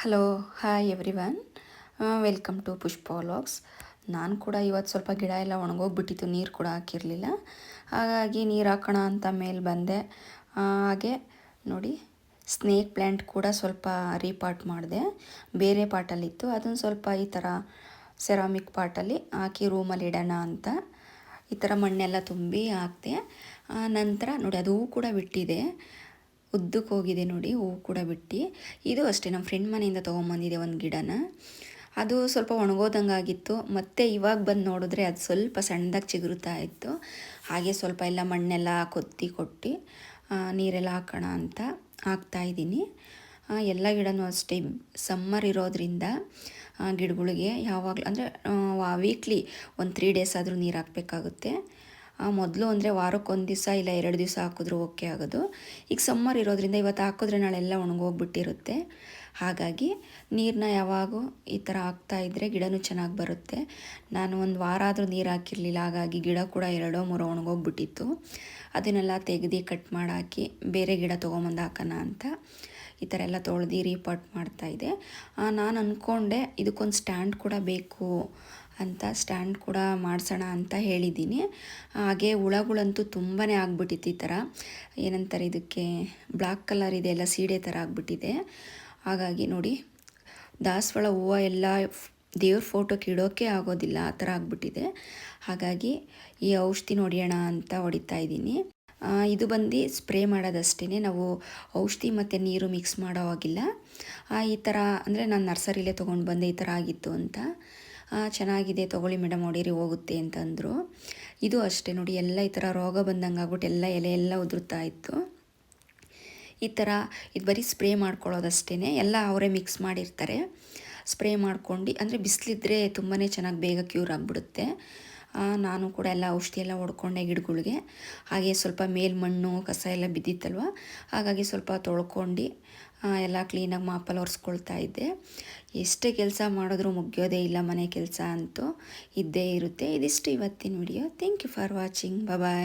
Hello hi everyone welcome to Pushpa vlogs ನಾನು ಕೂಡ ಇವತ್ತು ಸ್ವಲ್ಪ ಗಿಡ ಎಲ್ಲ ಒಣಗೋಗ್ಬಿಟ್ಟಿತ್ತು, ನೀರು ಕೂಡ ಹಾಕಿರಲಿಲ್ಲ. ಹಾಗಾಗಿ ನೀರು ಹಾಕೋಣ ಅಂತ ಮೇಲೆ ಬಂದೆ. ಹಾಗೆ ನೋಡಿ ಸ್ನೇಕ್ ಪ್ಲ್ಯಾಂಟ್ ಕೂಡ ಸ್ವಲ್ಪ ರೀಪಾಟ್ ಮಾಡಿದೆ. ಬೇರೆ ಪಾಟಲ್ಲಿತ್ತು ಅದನ್ನು ಸ್ವಲ್ಪ ಈ ಥರ ಸೆರಾಮಿಕ್ ಪಾಟಲ್ಲಿ ಹಾಕಿ ರೂಮಲ್ಲಿ ಇಡೋಣ ಅಂತ. ಈ ಥರ ಮಣ್ಣೆಲ್ಲ ತುಂಬಿ ಹಾಕಿದೆ. ನಂತರ ನೋಡಿ, ಅದು ಕೂಡ ಬಿಟ್ಟಿದೆ. ಉದ್ದಕ್ಕೆ ಹೋಗಿದೆ ನೋಡಿ ಹೂವು ಕೂಡ ಬಿಟ್ಟು. ಇದು ಅಷ್ಟೇ, ನಮ್ಮ ಫ್ರೆಂಡ್ ಮನೆಯಿಂದ ತೊಗೊಂಬಂದಿದೆ ಒಂದು ಗಿಡನ. ಅದು ಸ್ವಲ್ಪ ಒಣಗೋದಂಗಾಗಿತ್ತು. ಮತ್ತೆ ಇವಾಗ ಬಂದು ನೋಡಿದ್ರೆ ಅದು ಸ್ವಲ್ಪ ಸಣ್ಣದಾಗಿ ಚಿಗುರುತ್ತಾ ಇತ್ತು. ಹಾಗೆ ಸ್ವಲ್ಪ ಎಲ್ಲ ಮಣ್ಣೆಲ್ಲ ಕೊತ್ತಿ ಕೊಟ್ಟು ನೀರೆಲ್ಲ ಹಾಕೋಣ ಅಂತ ಹಾಕ್ತಾ ಇದ್ದೀನಿ. ಎಲ್ಲ ಗಿಡನೂ ಅಷ್ಟೇ. ಸಮ್ಮರ್ ಇರೋದ್ರಿಂದ ಗಿಡಗಳಿಗೆ ಯಾವಾಗಲೂ, ಅಂದರೆ ವೀಕ್ಲಿ ಒಂದು ತ್ರೀ ಡೇಸ್ ಆದರೂ ನೀರು ಹಾಕಬೇಕಾಗುತ್ತೆ. ಮೊದಲು ಅಂದರೆ ವಾರಕ್ಕೊಂದು ದಿವಸ ಇಲ್ಲ, ಎರಡು ದಿವಸ ಹಾಕಿದ್ರು ಓಕೆ ಆಗೋದು. ಈಗ ಸಮ್ಮರ್ ಇರೋದ್ರಿಂದ ಇವತ್ತು ಹಾಕಿದ್ರೆ ನಾಳೆಲ್ಲ ಒಣಗೋಗ್ಬಿಟ್ಟಿರುತ್ತೆ. ಹಾಗಾಗಿ ನೀರನ್ನ ಯಾವಾಗೂ ಈ ಥರ ಹಾಕ್ತಾ ಇದ್ದರೆ ಗಿಡನೂ ಚೆನ್ನಾಗಿ ಬರುತ್ತೆ. ನಾನು ಒಂದು ವಾರ ಆದರೂ ನೀರು ಹಾಕಿರಲಿಲ್ಲ, ಹಾಗಾಗಿ ಗಿಡ ಕೂಡ ಎರಡೋ ಮೂರೋ ಒಣಗೋಗ್ಬಿಟ್ಟಿತ್ತು. ಅದನ್ನೆಲ್ಲ ತೆಗೆದು ಕಟ್ ಮಾಡಿ ಹಾಕಿ ಬೇರೆ ಗಿಡ ತೊಗೊಂಬಂದು ಹಾಕೋಣ ಅಂತ ಈ ಥರ ಎಲ್ಲ ತೊಳೆದು ರೀಪಾಟ್ ಮಾಡ್ತಾಯಿದ್ದೆ ನಾನು ಅಂದ್ಕೊಂಡೆ ಇದಕ್ಕೊಂದು ಸ್ಟ್ಯಾಂಡ್ ಕೂಡ ಬೇಕು ಅಂತ ಸ್ಟ್ಯಾಂಡ್ ಕೂಡ ಮಾಡಿಸೋಣ ಅಂತ ಹೇಳಿದ್ದೀನಿ. ಹಾಗೆ ಹುಳಗಳಂತೂ ತುಂಬಾ ಆಗ್ಬಿಟ್ಟಿತ್ತು ಈ ಥರ. ಏನಂತಾರೆ ಇದಕ್ಕೆ ಬ್ಲ್ಯಾಕ್ ಕಲರ್ ಇದೆ ಎಲ್ಲ ಸೀಡೆ ಥರ ಆಗಿಬಿಟ್ಟಿದೆ. ಹಾಗಾಗಿ ನೋಡಿ, ದಾಸವಾಳ ಹೂವು ಎಲ್ಲ ದೇವ್ರ ಫೋಟೋಕ್ಕೆ ಇಡೋಕ್ಕೆ ಆಗೋದಿಲ್ಲ, ಆ ಥರ ಆಗಿಬಿಟ್ಟಿದೆ. ಹಾಗಾಗಿ ಈ ಔಷಧಿ ಹೊಡಿಯೋಣ ಅಂತ ಹೊಡಿತಾ ಇದ್ದೀನಿ. ಇದು ಬಂದು ಸ್ಪ್ರೇ ಮಾಡೋದಷ್ಟೇ ನಾವು ಔಷಧಿ ಮತ್ತು ನೀರು ಮಿಕ್ಸ್ ಮಾಡೋ ಹಾಗಿಲ್ಲ. ಈ ಥರ ಅಂದರೆ ನಾನು ನರ್ಸರಿಲೇ ತೊಗೊಂಡು ಬಂದೆ, ಈ ಥರ ಆಗಿತ್ತು ಅಂತ. ಚೆನ್ನಾಗಿದೆ, ತೊಗೊಳ್ಳಿ ಮೇಡಮ್, ಹೊಡೀರಿ, ಹೋಗುತ್ತೆ ಅಂತಂದರು. ಇದು ಅಷ್ಟೇ ನೋಡಿ, ಎಲ್ಲ ಈ ಥರ ರೋಗ ಬಂದಂಗೆ ಆಗ್ಬಿಟ್ಟು ಎಲ್ಲ ಎಲೆ ಎಲ್ಲ ಉದುರ್ತಾ ಇತ್ತು. ಈ ಥರ ಇದು ಬರೀ ಸ್ಪ್ರೇ ಮಾಡ್ಕೊಳ್ಳೋದಷ್ಟೇ ಎಲ್ಲ ಅವರೇ ಮಿಕ್ಸ್ ಮಾಡಿರ್ತಾರೆ. ಸ್ಪ್ರೇ ಮಾಡ್ಕೊಂಡು, ಅಂದರೆ ಬಿಸಿಲಿದ್ರೆ ತುಂಬಾ ಚೆನ್ನಾಗಿ ಬೇಗ ಕ್ಯೂರ್ ಆಗಿಬಿಡುತ್ತೆ. ನಾನು ಕೂಡ ಎಲ್ಲ ಔಷಧಿ ಎಲ್ಲ ಹೊಡ್ಕೊಂಡೆ ಗಿಡಗಳಿಗೆ. ಹಾಗೆ ಸ್ವಲ್ಪ ಮೇಲ್ ಮಣ್ಣು ಕಸ ಎಲ್ಲ ಬಿದ್ದಿತ್ತಲ್ವ? ಹಾಗಾಗಿ ಸ್ವಲ್ಪ ತೊಳ್ಕೊಂಡು ಎಲ್ಲ ಕ್ಲೀನಾಗಿ ಮಾಪಲ್ಲಿ ಒರೆಸ್ಕೊಳ್ತಾ ಇದ್ದೆ. ಎಷ್ಟೇ ಕೆಲಸ ಮಾಡಿದ್ರೂ ಮುಗಿಯೋದೇ ಇಲ್ಲ ಮನೆ ಕೆಲಸ ಅಂತೂ ಇದ್ದೇ ಇರುತ್ತೆ. ಇದಿಷ್ಟು ಇವತ್ತಿನ video thank you for watching bye